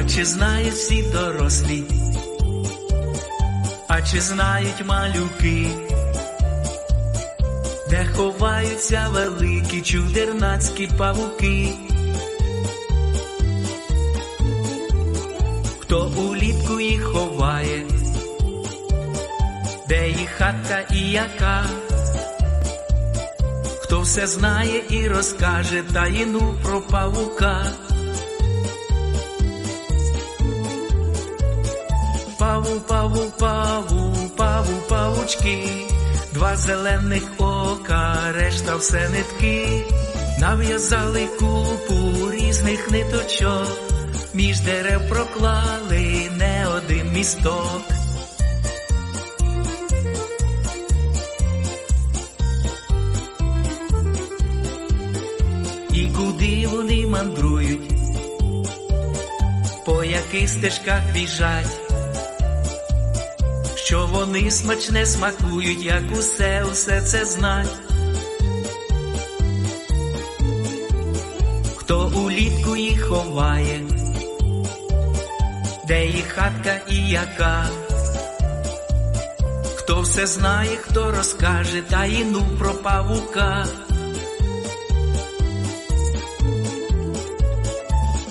А чи знають всі дорослі? А чи знають малюки? Де ховаються великі чудернацькі павуки? Хто улітку їх ховає? Де їх хатка і яка? Хто все знає і розкаже таїну про павука? Паву, паву, паву, паву, павучки, два зелених ока, решта все нитки, нав'язали купу різних ниточок, між дерев проклали не один місток. І куди вони мандрують, по яких стежках біжать, що вони смачне смакують, як усе, усе це знать. Хто улітку їх ховає, де їх хатка і яка, хто все знає, хто розкаже таїну про павука.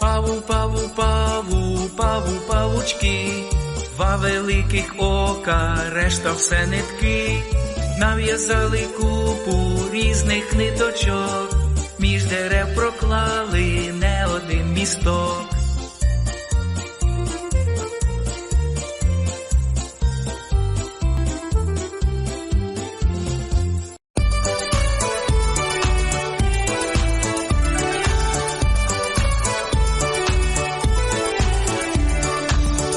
Паву, паву, паву, паву, павучки, два великих ока, решта все нитки, нав'язали купу різних ниточок, між дерев проклали не один місток.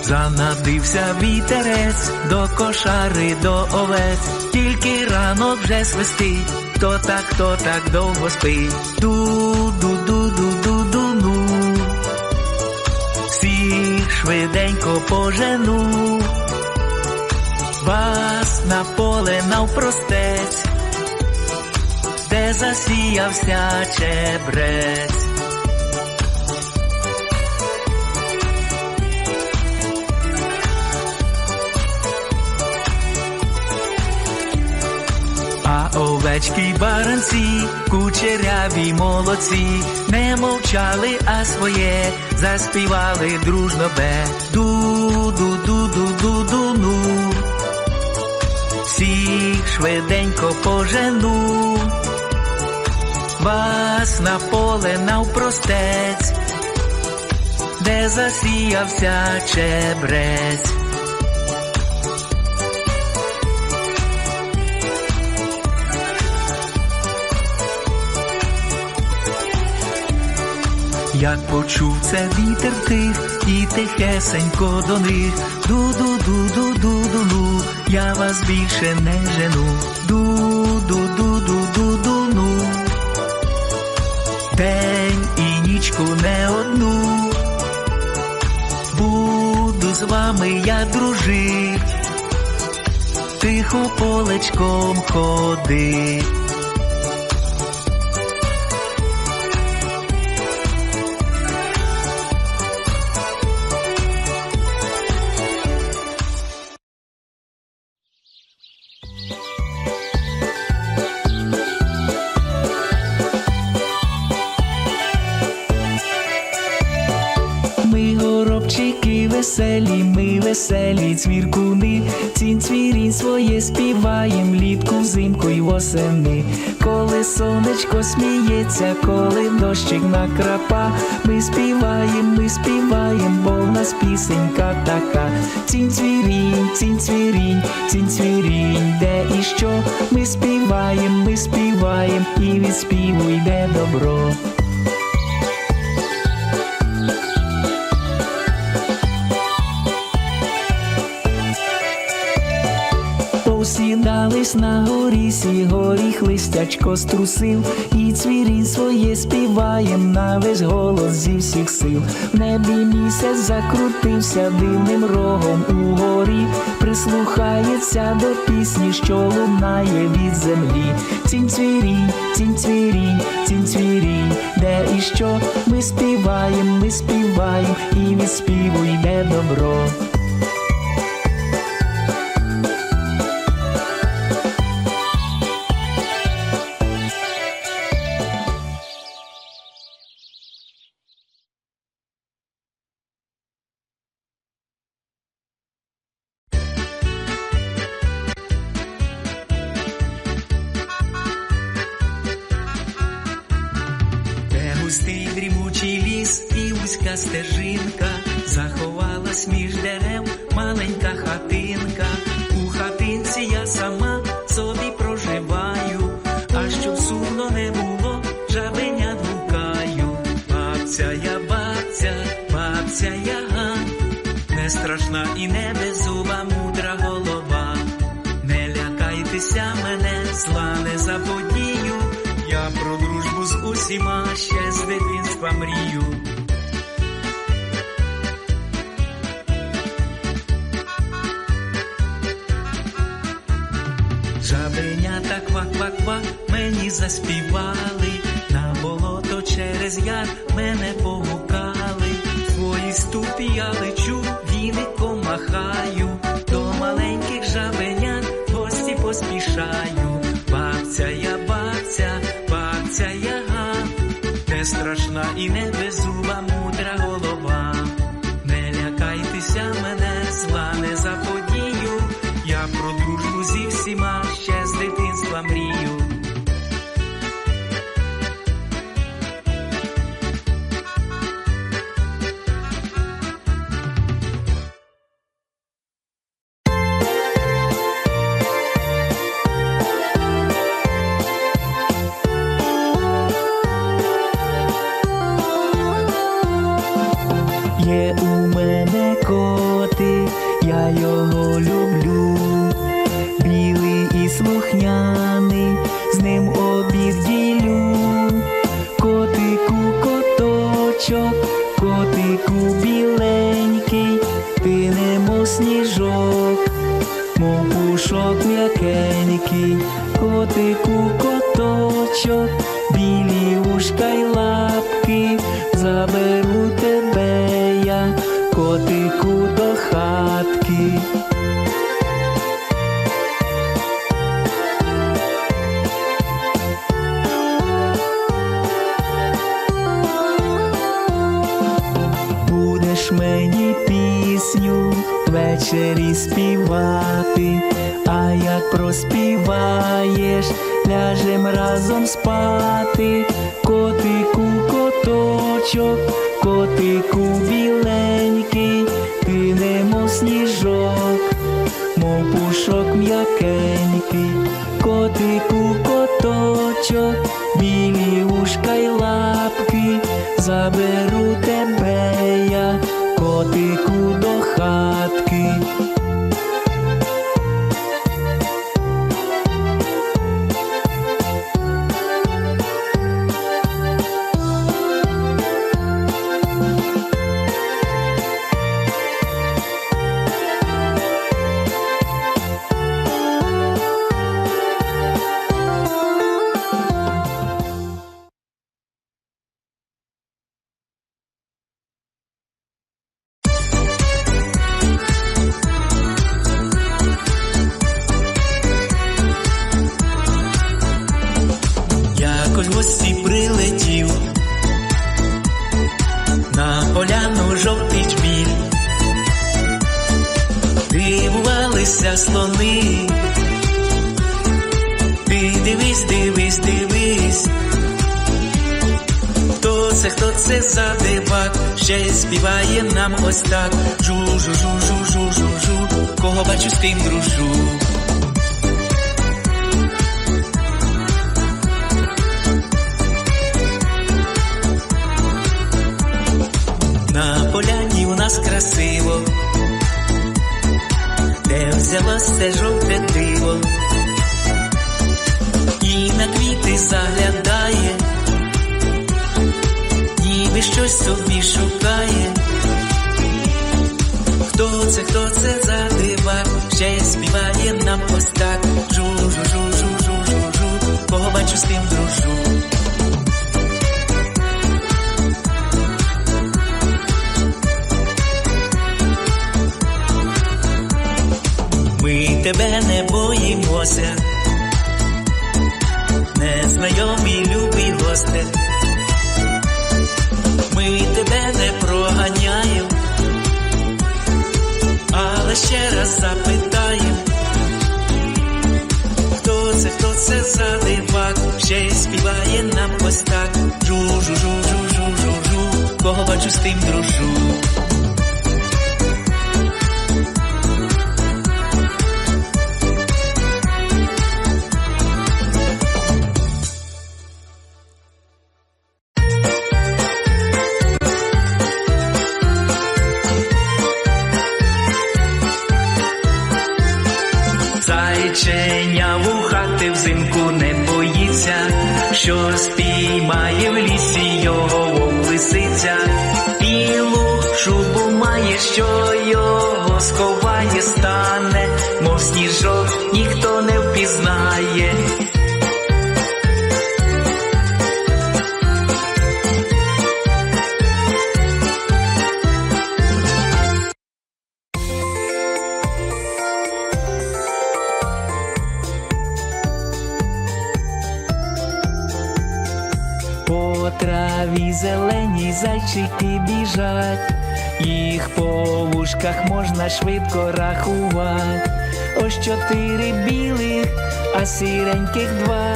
Занадився вітерець до кошари, до овець, тільки ранок вже свистить, хто так, хто так довго спить. ду ду ду ду ду ду ну всіх швиденько пожену, вас на поле навпростець, де засіявся чебрець. Й баранці, кучеряві молодці, не мовчали, а своє заспівали дружно бе. ду ду ду ду ду ду ну всіх швиденько пожену, вас на поле навпростець, де засіявся чебрець. Як почув це вітер тих, і тихесенько до них. Ду-ду-ду-ду-ду-ду-ду, я вас більше не жену. Ду-ду-ду-ду-ду-ду-ну. День і нічку не одну. Буду з вами я дружить, тихо полечком ходить. Цвіркуни, цінь цвірінь своє співаєм влітку, взимку й восени. Коли сонечко сміється, коли дощик накрапа, ми співаєм, ми співаєм, бо в нас пісенька така. Цінь цвірінь, цінь цвірінь, цінь цвірінь, де і що? Ми співаєм, ми співаєм, і від співу йде добро. Посідались на горісі, горіх листячко струсив, і цвірінь своє співаєм на весь голос зі всіх сил. В небі місяць закрутився дивним рогом угорі, прислухається до пісні, що лунає від землі. Ці цвірінь, цінь цвірінь, цінь цвірінь, де і що ми співаєм, ми співаєм, і від співу йде добро. Густий дрімучий ліс і вузька стежинка, заховалась між дерев маленька хатинка. У хатинці я сама собі проживаю, а щоб сумно не було, жабеня гукаю. Бабця я бабця, бабця яга, не страшна і не беззуба мудра голова. Не лякайтеся мене, зла не заподію. Я про дружбу з усіма дитинства мрію. Жабенята ква-ква-ква мені заспівали, на болото через яр мене погукали. Свої ступі я лечу, віником махаю, страшна ввечері співати, а як проспіваєш, ляжем разом спати, котику коточок, котику біленький, ти немов сніжок, мов пушок м'якенький, котику коточок, білі ушка й лапки, заберу тебе я, котику прилетів на поляну жовтий чбіль. Дивувалися слони. Ти дивись, дивись, дивись. Хто це, хто це за дивак? Ще співає нам ось так. Жу-жу-жу-жу-жу-жу-жу. Кого бачу, з тим дружу. Нас красиво, де взялось це жовте диво, і на квіти заглядає, ніби щось собі шукає. Хто це, хто це за дивак, ще співає нам ось так. Жу-жу-жу-жу-жу-жу-жу, кого з тим дружу. Тебе не боїмося, незнайомі любі гости. Ми тебе не проганяємо, але ще раз запитаємо. Хто це, хто це за дивак? Ще й співає нам ось так. Жу-жу-жу-жу-жу-жу-жу. Кого бачу, з тим дружу. Що його сховає, стане, вушках можна швидко рахувати. Ось чотири білих, а сіреньких два.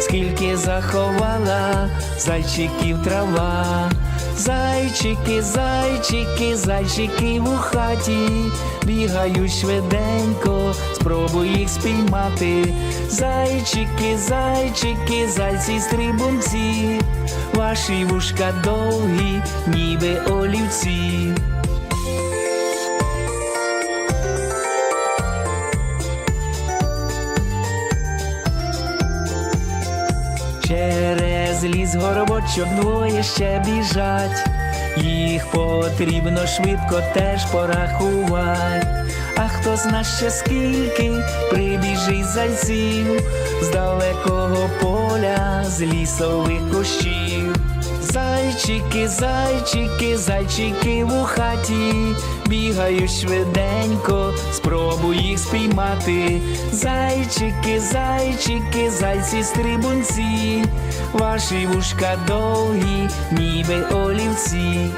Скільки заховала зайчиків трава. Зайчики, зайчики, зайчики в хаті, бігають швиденько, спробуй їх спіймати. Зайчики, зайчики, зайці стрибунці, ваші вушка довгі, ніби олівці. Ліс горобочок двоє ще біжать, їх потрібно швидко теж порахувати. А хто зна ще скільки прибіжить зайців з далекого поля, з лісових кущів. Зайчики, зайчики, зайчики в хаті, бігають швиденько, спробуй їх спіймати. Зайчики, зайчики, зайці стрибунці, ваші вушка довгі, ніби олівці.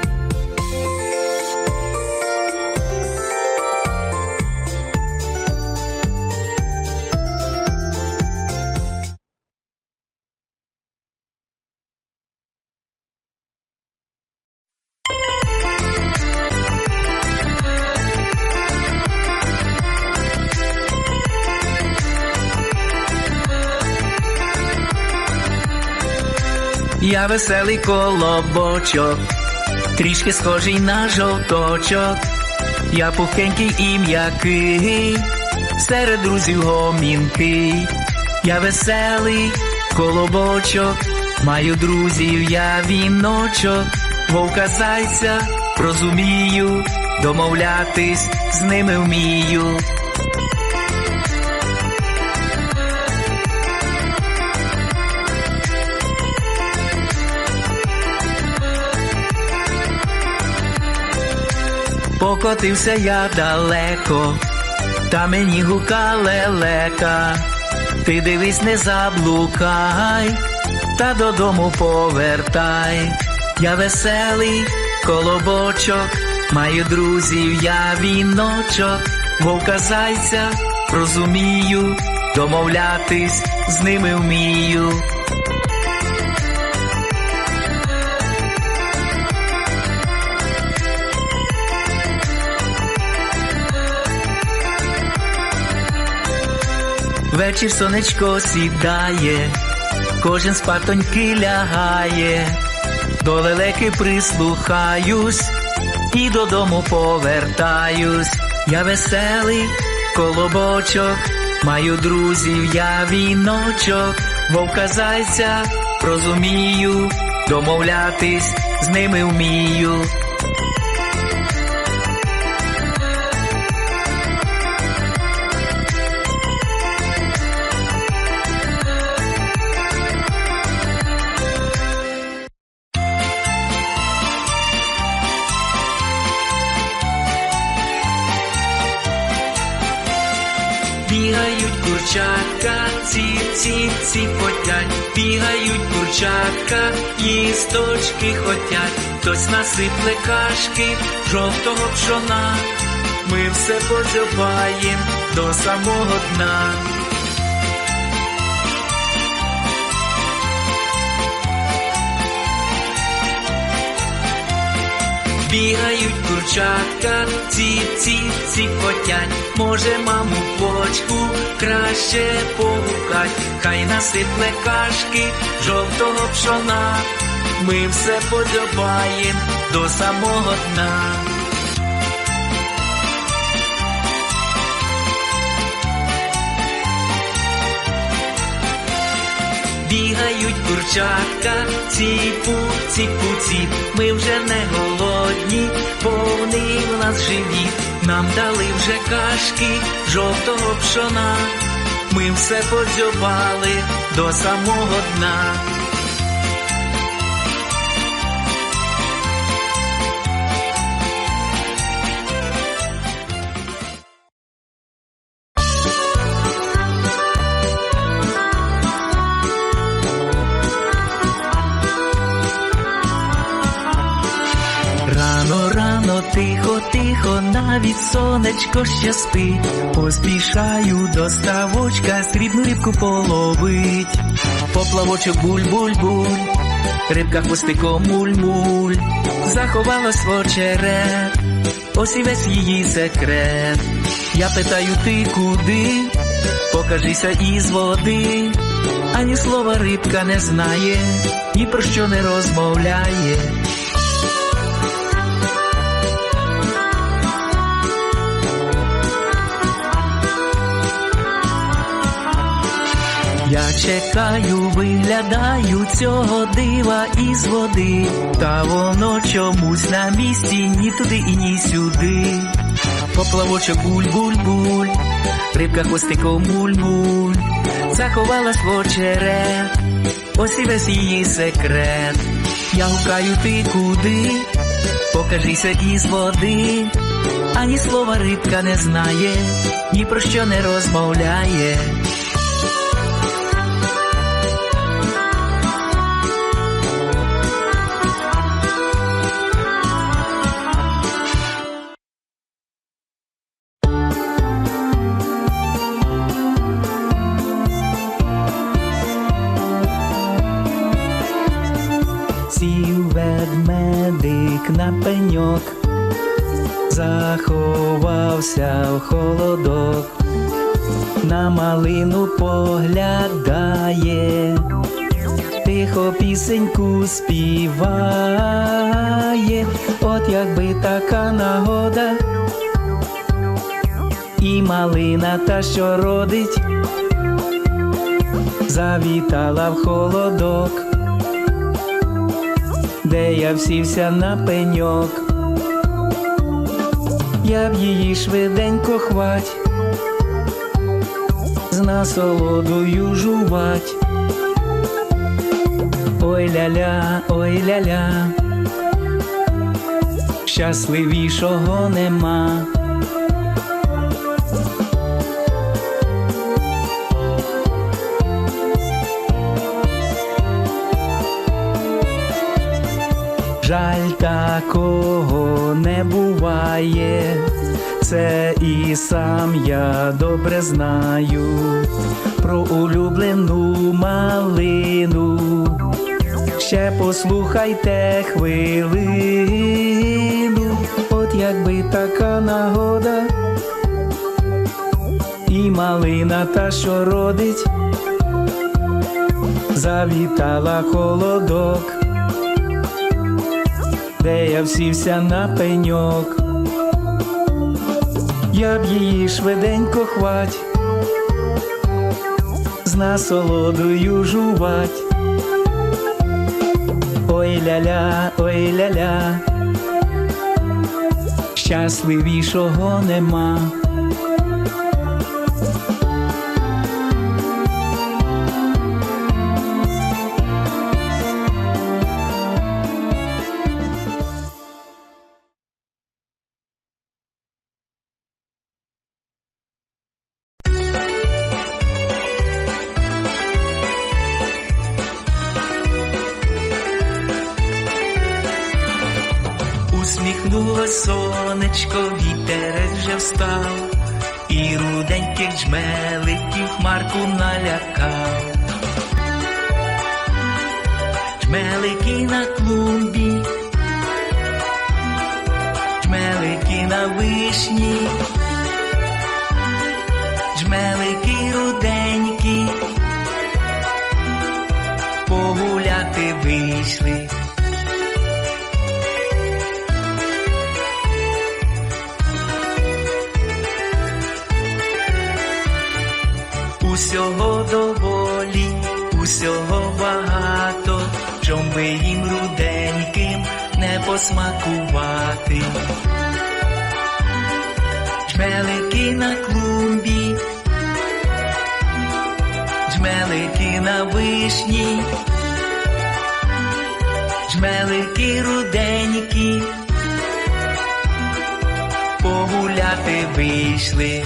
Я веселий колобочок, трішки схожий на жовточок. Я пухенький і м'який, серед друзів гомінкий. Я веселий колобочок, маю друзів, я віночок, вовка зайця розумію, домовлятись з ними вмію. Покотився я далеко, та мені гука лелека. Ти дивись, не заблукай, та додому повертай. Я веселий колобочок, маю друзів, я віночок, вовка зайця розумію, домовлятись з ними вмію. Вечір сонечко сідає, кожен спатоньки лягає, до лелеки прислухаюсь і додому повертаюсь. Я веселий колобочок, маю друзів, я віночок, вовка зайця розумію, домовлятись з ними вмію. Курчатка, їсточки хотять, хтось насипле кашки, жовтого пшона. Ми все позиваєм до самого дна. Бігають курчатка, ціп, ціп, ціпотять, може маму почку краще погукать, хай насипле кашки жовтого пшона. Ми все подобаєм до самого дна. Бігають курчатка, ціпу, ціпу, ціп. Ми вже не голодні, повний у нас живіт. Нам дали вже кашки жовтого пшона. Ми все подзьобали до самого дна. Навіть сонечко ще спить. Поспішаю до ставочка, срібну рибку половить. Поплавочок буль-буль-буль, рибка хвостиком муль-муль, заховалась в очерет, ось і весь її секрет. Я питаю, ти куди? Покажися із води, ані слова рибка не знає, ні про що не розмовляє. Я чекаю, виглядаю цього дива із води, та воно чомусь на місці, ні туди і ні сюди. Поплавочок буль-буль-буль, рибка хвостиком муль-муль, заховалась в очерет, ось і весь її секрет. Я гукаю ти куди, покажися із води, ані слова рибка не знає, ні про що не розмовляє. Ведмедик на пеньок, заховався в холодок, на малину поглядає, тихо пісеньку співає, от якби така нагода, і малина та, що родить, завітала в холодок де я всівся на пеньок. Я б її швиденько хвать, з насолодою жувать. Ой ля-ля, ой ля-ля, щасливішого нема. Жаль такого не буває, це і сам я добре знаю. Про улюблену малину. Ще послухайте хвилину, от якби така нагода, і малина та, що родить, завітала холодок де я всівся на пеньок. Я б її швиденько хвать, з насолодою жувать. Ой ля-ля, ой ля-ля, щасливішого нема. Сонечко, вітерець вже встав, і руденьких джмеликів хмарку налякав. Джмелики на клумбі, джмелики на вишні, джмелики руденькі, погуляти вийшли. Усього доволі, усього багато, чом би їм руденьким не посмакувати. Джмелики на клумбі, джмелики на вишні, джмелики руденькі, погуляти вийшли.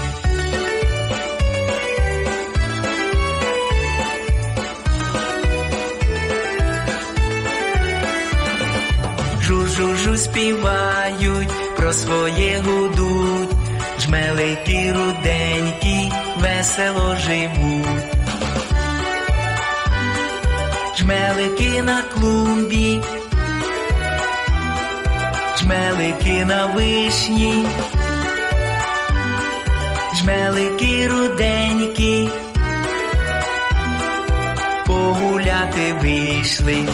Жу-жу-жу співають, про своє гудуть, жмелики руденькі, весело живуть. Жмелики на клумбі, жмелики на вишні, жмелики руденькі, погуляти вийшли.